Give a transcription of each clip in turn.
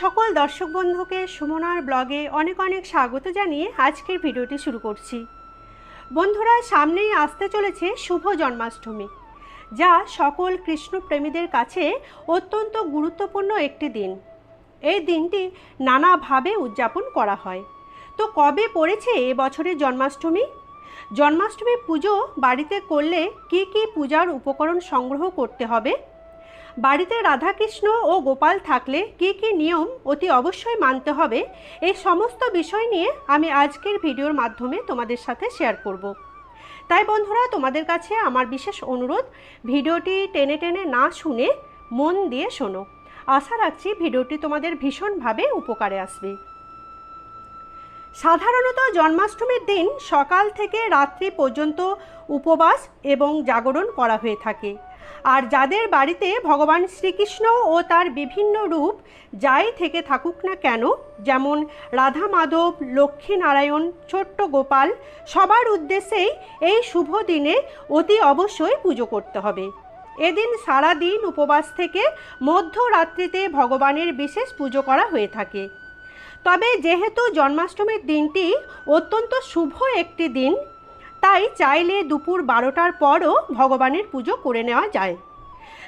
সকল দর্শক বন্ধুকে সুমনার ব্লগে অনেক অনেক স্বাগত জানিয়ে আজকের ভিডিওটি শুরু করছি। বন্ধুরা, সামনেই আসতে চলেছে শুভ জন্মাষ্টমী, যা সকল কৃষ্ণপ্রেমীদের কাছে অত্যন্ত গুরুত্বপূর্ণ একটি দিন। এই দিনটি নানাভাবে উদযাপন করা হয়। তো কবে পড়েছে এ বছরের জন্মাষ্টমী? জন্মাষ্টমী পুজো বাড়িতে করলে কি কি পূজার উপকরণ সংগ্রহ করতে হবে? বাড়িতে রাধাকৃষ্ণ ও গোপাল থাকলে কি কি নিয়ম অতি অবশ্যই মানতে হবে, এই সমস্ত বিষয় নিয়ে আমি আজকের ভিডিওর মাধ্যমে তোমাদের সাথে শেয়ার করব। তাই বন্ধুরা, তোমাদের কাছে আমার বিশেষ অনুরোধ, ভিডিওটি টেনে টেনে না শুনে মন দিয়ে শোনো। আশা রাখছি ভিডিওটি তোমাদের ভীষণভাবে উপকারে আসবে। সাধারণত জন্মাষ্টমীর দিন সকাল থেকে রাত্রি পর্যন্ত উপবাস এবং জাগরণ করা হয়ে থাকে। আর যাদের বাড়িতে ভগবান শ্রীকৃষ্ণ ও তার বিভিন্ন রূপ যাই থেকে থাকুক না কেন, যেমন রাধা মাধব লক্ষ্মীনারায়ণ ছোট্ট গোপাল, সবার উদ্দেশ্যেই এই শুভ দিনে অতি অবশ্যই পুজো করতে হবে। এদিন সারা দিন উপবাস থেকে মধ্যরাত্রিতে ভগবানের বিশেষ পুজো করা হয়ে থাকে। তবে যেহেতু জন্মাষ্টমীর দিনটি অত্যন্ত শুভ একটি দিন তাই চাইলে দুপুর বারোটার পরও ভগবানের পুজো করে নেওয়া যায়।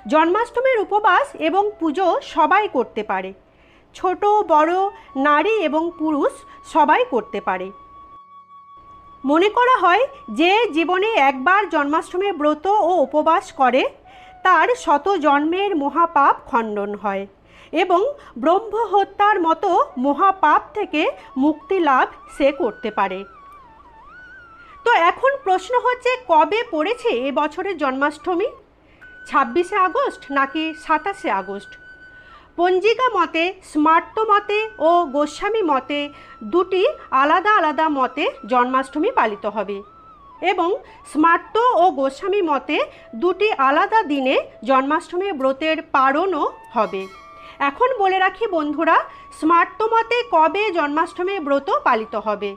জন্মাষ্টমীর উপবাস এবং পুজো সবাই করতে পারে। ছোট, বড়, নারী এবং পুরুষ সবাই করতে পারে। মনে করা হয়, যে জীবনে একবার জন্মাষ্টমীর ব্রত ও উপবাস করে, তার শত জন্মের মহাপাপ খণ্ডন হয় এবং ব্রহ্ম হত্যার মতো মহাপাপ থেকে মুক্তি লাভ সে করতে পারে। তো এখন প্রশ্ন হচ্ছে, কবে পড়েছে এ বছরের জন্মাষ্টমী? ছাব্বিশে আগস্ট নাকি সাতাশে আগস্ট? পঞ্জিকা মতে স্মার্ত মতে ও গোস্বামী মতে দুটি আলাদা আলাদা মতে জন্মাষ্টমী পালিত হবে এবং স্মার্ত ও গোস্বামী মতে দুটি আলাদা দিনে জন্মাষ্টমী ব্রতের পারণও হবে। এখন বলে রাখি বন্ধুরা স্মার্ত মতে কবে জন্মাষ্টমী ব্রত পালিত হবে?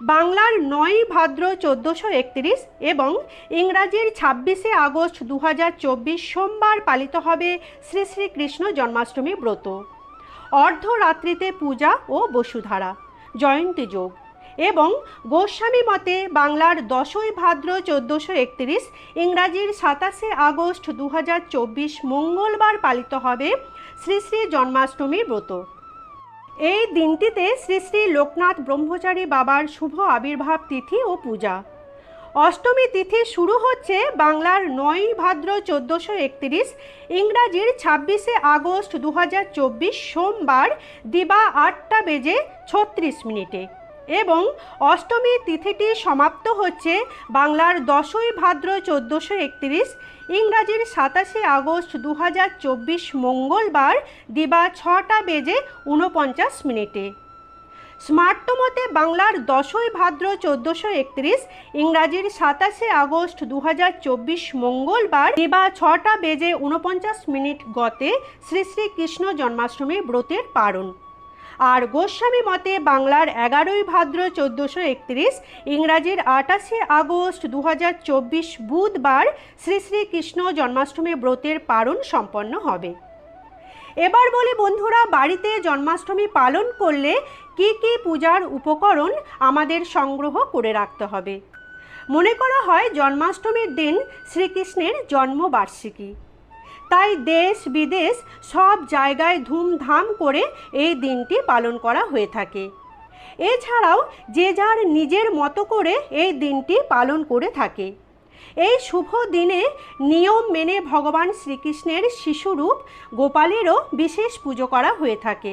বাংলার নয় ভাদ্র চোদ্দোশো একত্রিশ এবং ইংরাজির ছাব্বিশে আগস্ট দু হাজার চব্বিশ সোমবার পালিত হবে শ্রী শ্রীকৃষ্ণ জন্মাষ্টমী ব্রত। অর্ধরাত্রিতে পূজা ও বসুধারা, জয়ন্তী যোগ এবং গোস্বামী মতে বাংলার দশই ভাদ্র চোদ্দোশো একত্রিশ ইংরাজির সাতাশে আগস্ট দু হাজার চব্বিশ মঙ্গলবার পালিত হবে শ্রী শ্রী জন্মাষ্টমী ব্রত। এই দিনটিতে শ্রী শ্রী লোকনাথ ব্রহ্মচারী বাবার শুভ আবির্ভাব তিথি ও পূজা। অষ্টমী তিথি শুরু হচ্ছে বাংলার নয় ভাদ্র চোদ্দোশো একত্রিশ, ইংরাজির ছাব্বিশে আগস্ট দু হাজার চব্বিশ সোমবার দিবা আটটা বেজে ছত্রিশ মিনিটে। এবং অষ্টমী তিথিটি সমাপ্ত হচ্ছে বাংলার দশই ভাদ্র চোদ্দোশো একত্রিশ, ইংরাজির সাতাশে আগস্ট দু হাজার চব্বিশ মঙ্গলবার দিবা ছটা বেজে উনপঞ্চাশ মিনিটে। স্মার্টমতে বাংলার দশই ভাদ্র চোদ্দোশো একত্রিশ, ইংরাজির সাতাশে আগস্ট দু হাজার চব্বিশ মঙ্গলবার দিবা ছটা বেজে উনপঞ্চাশ মিনিট গতে শ্রী শ্রী কৃষ্ণ জন্মাষ্টমী ব্রতের পারণ। আর গোস্বামী মতে বাংলার এগারোই ভাদ্র চোদ্দোশো একত্রিশ, ইংরাজির আটাশে আগস্ট দু হাজার চব্বিশ বুধবার শ্রী শ্রী কৃষ্ণ জন্মাষ্টমী ব্রতের পালন সম্পন্ন হবে। এবার বলি বন্ধুরা, বাড়িতে জন্মাষ্টমী পালন করলে কি কি পূজার উপকরণ আমাদের সংগ্রহ করে রাখতে হবে? মনে করা হয়, জন্মাষ্টমীর দিন শ্রীকৃষ্ণের জন্মবার্ষিকী। তাই দেশ বিদেশ সব জায়গায় ধুমধাম করে এই দিনটি পালন করা হয়ে থাকে। এছাড়াও যে যার নিজের মতো করে এই দিনটি পালন করে থাকে। এই শুভ দিনে নিয়ম মেনে ভগবান শ্রীকৃষ্ণের শিশুরূপ গোপালেরও বিশেষ পুজো করা হয়ে থাকে।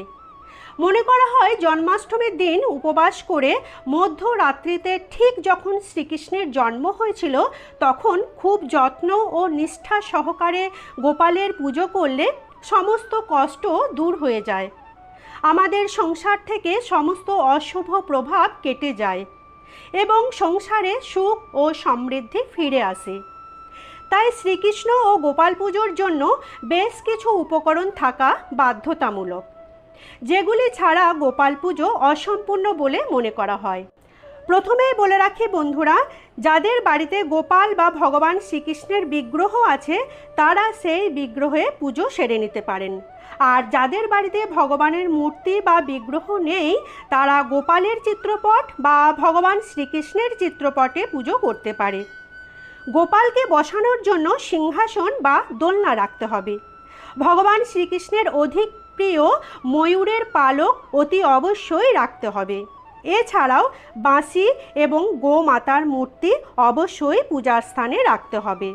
মনে করা হয় জন্মাষ্টমীর দিন উপবাস করে মধ্যরাত্রিতে ঠিক যখন শ্রীকৃষ্ণের জন্ম হয়েছিল, তখন খুব যত্ন ও নিষ্ঠা সহকারে গোপালের পুজো করলে সমস্ত কষ্ট দূর হয়ে যায়। আমাদের সংসার থেকে সমস্ত অশুভ প্রভাব কেটে যায় এবং সংসারে সুখ ও সমৃদ্ধি ফিরে আসে। তাই শ্রীকৃষ্ণ ও গোপাল পুজোর জন্য বেশ কিছু উপকরণ থাকা বাধ্যতামূলক। যেগুলি ছাড়া গোপাল পুজো অসম্পূর্ণ বলে মনে করা হয়। প্রথমেই বলে রাখি বন্ধুরা, যাদের বাড়িতে গোপাল বা ভগবান শ্রীকৃষ্ণের বিগ্রহ আছে, তারা সেই বিগ্রহে পুজো সেরে নিতে পারেন। আর যাদের বাড়িতে ভগবানের মূর্তি বা বিগ্রহ নেই, তারা গোপালের চিত্রপট বা ভগবান শ্রীকৃষ্ণের চিত্রপটে পুজো করতে পারে। গোপালকে বসানোর জন্য সিংহাসন বা দোলনা রাখতে হবে। ভগবান শ্রীকৃষ্ণের অধিক প্রিয়, ময়ূরের পালক অতি অবশ্যই রাখতে হবে। এছাড়াও বাঁশি এবং গোমাতার মূর্তি অবশ্যই পূজার স্থানে রাখতে হবে।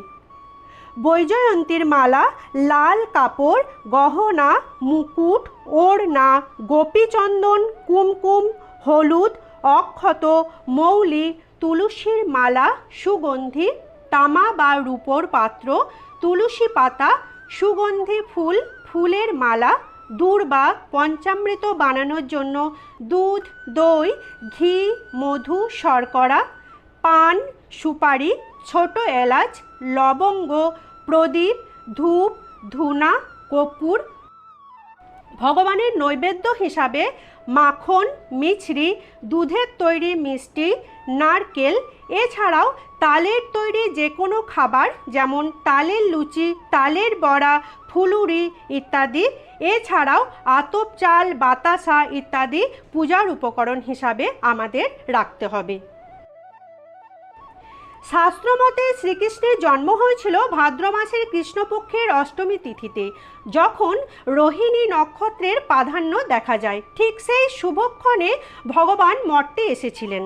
বৈজয়ন্তীর মালা, লাল কাপড়, গহনা, মুকুট, ওড়না, গোপীচন্দন, কুমকুম, হলুদ, অক্ষত, মৌলি, তুলসীর মালা, সুগন্ধি, তামা বা রূপোর পাত্র, তুলসী পাতা, সুগন্ধি ফুল, ফুলের মালা দূর্বা পঞ্চামৃত বানানোর জন্য দুধ, দই, ঘি, মধু, শর্করা, পান, সুপারি, ছোট এলাচ, লবঙ্গ, প্রদীপ, ধূপ, ধুনা কপুর ভগবানের নৈবেদ্য হিসাবে মাখন, মিছরি, দুধের তৈরি মিষ্টি, নারকেল, এছাড়াও তালের তৈরি যে কোনো খাবার, যেমন তালের লুচি, তালের বড়া, ফুলুরি ইত্যাদি। এছাড়াও আতপ চাল, বাতাসা ইত্যাদি পূজার উপকরণ হিসাবে আমাদের রাখতে হবে। শাস্ত্রমতে শ্রীকৃষ্ণের জন্ম হয়েছিল ভাদ্র মাসের কৃষ্ণপক্ষের অষ্টমী তিথিতে, যখন রোহিণী নক্ষত্রের প্রাধান্য দেখা যায়। ঠিক সেই শুভক্ষণে ভগবান মর্তে এসেছিলেন।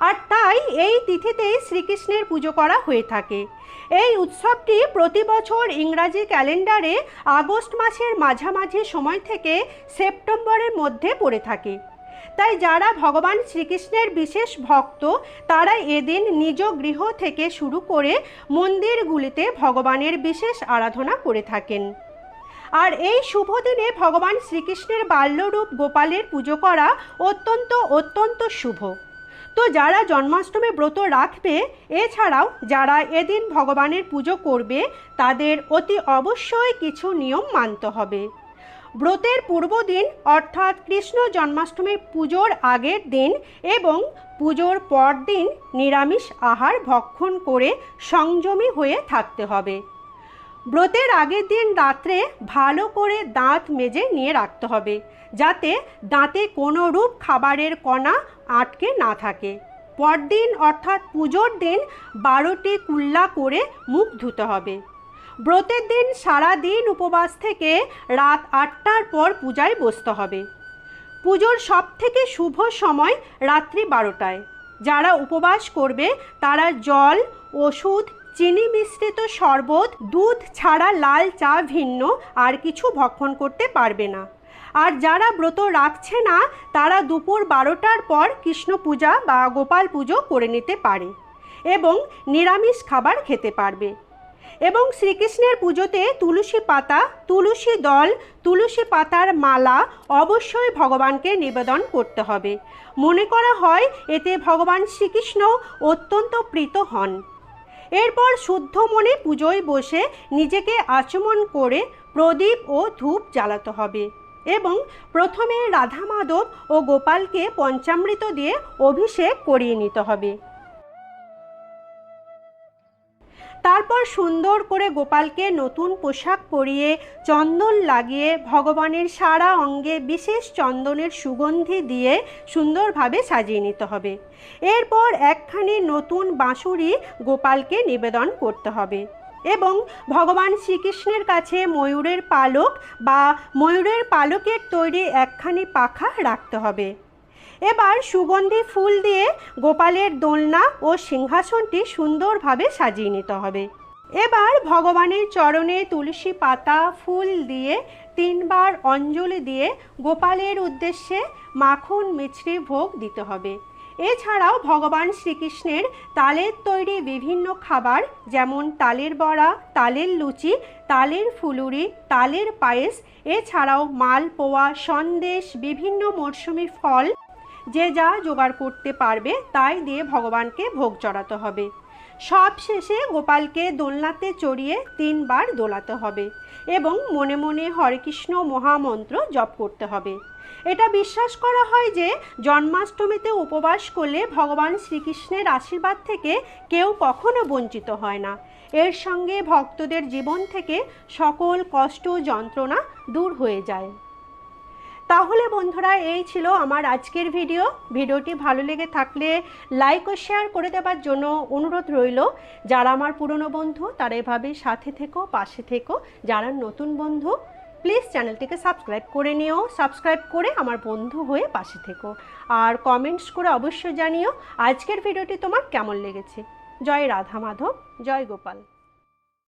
আর তাই এই তিথিতেই শ্রীকৃষ্ণের পুজো করা হয়ে থাকে। এই উৎসবটি প্রতি বছর ইংরাজি ক্যালেন্ডারে আগস্ট মাসের মাঝামাঝি সময় থেকে সেপ্টেম্বরের মধ্যে পড়ে থাকে। তাই যারা ভগবান শ্রীকৃষ্ণের বিশেষ ভক্ত, তারা এদিন নিজ গৃহ থেকে শুরু করে মন্দিরগুলিতে ভগবানের বিশেষ আরাধনা করে থাকেন। আর এই শুভ দিনে ভগবান শ্রীকৃষ্ণের বাল্যরূপ গোপালের পুজো করা অত্যন্ত অত্যন্ত শুভ। তো যারা জন্মাষ্টমী ব্রত রাখবে, এছাড়াও যারা এদিন ভগবানের পুজো করবে, তাদের অতি অবশ্যই কিছু নিয়ম মানতে হবে। ব্রতের পূর্বদিন অর্থাৎ কৃষ্ণ জন্মাষ্টমীর পুজোর আগের দিন এবং পুজোর পর দিন নিরামিষ আহার ভক্ষণ করে সংযমী হয়ে থাকতে হবে। ব্রতের আগের দিন রাত্রে ভালো করে দাঁত মেজে নিয়ে রাখতে হবে, যাতে দাঁতে কোনো রূপ খাবারের কণা আটকে না থাকে। পরদিন অর্থাৎ পুজোর দিন বারোটি কুল্লা করে মুখ ধুতে হবে। ব্রতের দিন সারা দিন উপবাস থেকে রাত আটটার পর পূজায় বসতে হবে। পুজোর সব থেকে শুভ সময় রাত্রি বারোটায়। যারা উপবাস করবে তারা জল, ওষুধ চিনি মিশ্রিত শরবত, দুধ ছাড়া লাল চা ভিন্ন, আর কিছু ভক্ষণ করতে পারবে না। আর যারা ব্রত রাখছে না, তারা দুপুর বারোটার পর কৃষ্ণ পূজা বা গোপাল পুজো করে নিতে পারে এবং নিরামিষ খাবার খেতে পারবে। এবং শ্রীকৃষ্ণের পুজোতে তুলসী পাতা, তুলসী দল, তুলসী পাতার মালা অবশ্যই ভগবানকে নিবেদন করতে হবে। মনে করা হয়, এতে ভগবান শ্রীকৃষ্ণ অত্যন্ত প্রীত হন। এরপর শুদ্ধ মনে পুজোয় বসে নিজেকে আচমন করে প্রদীপ ও ধূপ জ্বালাতে হবে এবং প্রথমে রাধা মাধব ও গোপালকে পঞ্চামৃত দিয়ে অভিষেক করিয়ে নিতে হবে। তারপর সুন্দর করে গোপালকে নতুন পোশাক পরিয়ে চন্দন লাগিয়ে ভগবানের সারা অঙ্গে বিশেষ চন্দনের সুগন্ধি দিয়ে সুন্দরভাবে সাজিয়ে নিতে হবে। এরপর একখানি নতুন বাঁশুরি গোপালকে নিবেদন করতে হবে এবং ভগবান শ্রীকৃষ্ণের কাছে ময়ূরের পালক বা ময়ূরের পালকের তৈরি একখানি পাখা রাখতে হবে। এবার সুগন্ধি ফুল দিয়ে গোপালের দোলনা ও সিংহাসনটি সুন্দরভাবে সাজিয়ে নিতে হবে। এবার ভগবানের চরণে তুলসী পাতা, ফুল দিয়ে তিনবার অঞ্জলি দিয়ে গোপালের উদ্দেশ্যে মাখন মিছরি ভোগ দিতে হবে। এছাড়াও ভগবান শ্রীকৃষ্ণের তালের তৈরি বিভিন্ন খাবার যেমন তালের বড়া, তালের লুচি, তালের ফুলুরি, তালের পায়েস, এছাড়াও মালপোয়া, সন্দেশ, বিভিন্ন মরশুমি ফল যে যা জোগাড় করতে পারবে তাই দিয়ে ভগবানকে ভোগ চড়াতে হবে। সব শেষে গোপালকে দোলনাতে চড়িয়ে তিনবার দোলাতে হবে এবং মনে মনে হরেকৃষ্ণ মহামন্ত্র জপ করতে হবে। এটা বিশ্বাস করা হয় যে জন্মাষ্টমীতে উপবাস করলে ভগবান শ্রীকৃষ্ণের আশীর্বাদ থেকে কেউ কখনো বঞ্চিত হয় না। এর সঙ্গে ভক্তদের জীবন থেকে সকল কষ্ট যন্ত্রণা দূর হয়ে যায়। তাহলে বন্ধুরা, এই ছিল আমার আজকের ভিডিও। ভিডিওটি ভালো লেগে থাকলে লাইক ও শেয়ার করে দেবার জন্য অনুরোধ রইল। যারা আমার পুরনো বন্ধু, তারা এভাবে সাথে থেকো, পাশে থেকো। যারা নতুন বন্ধু প্লিজ চ্যানেলটিকে সাবস্ক্রাইব করে নিও। সাবস্ক্রাইব করে আমার বন্ধু হয়ে পাশে থেকো। আর কমেন্টস করে অবশ্যই জানিও আজকের ভিডিওটি তোমার কেমন লেগেছে। জয় রাধা মাধব, জয় গোপাল।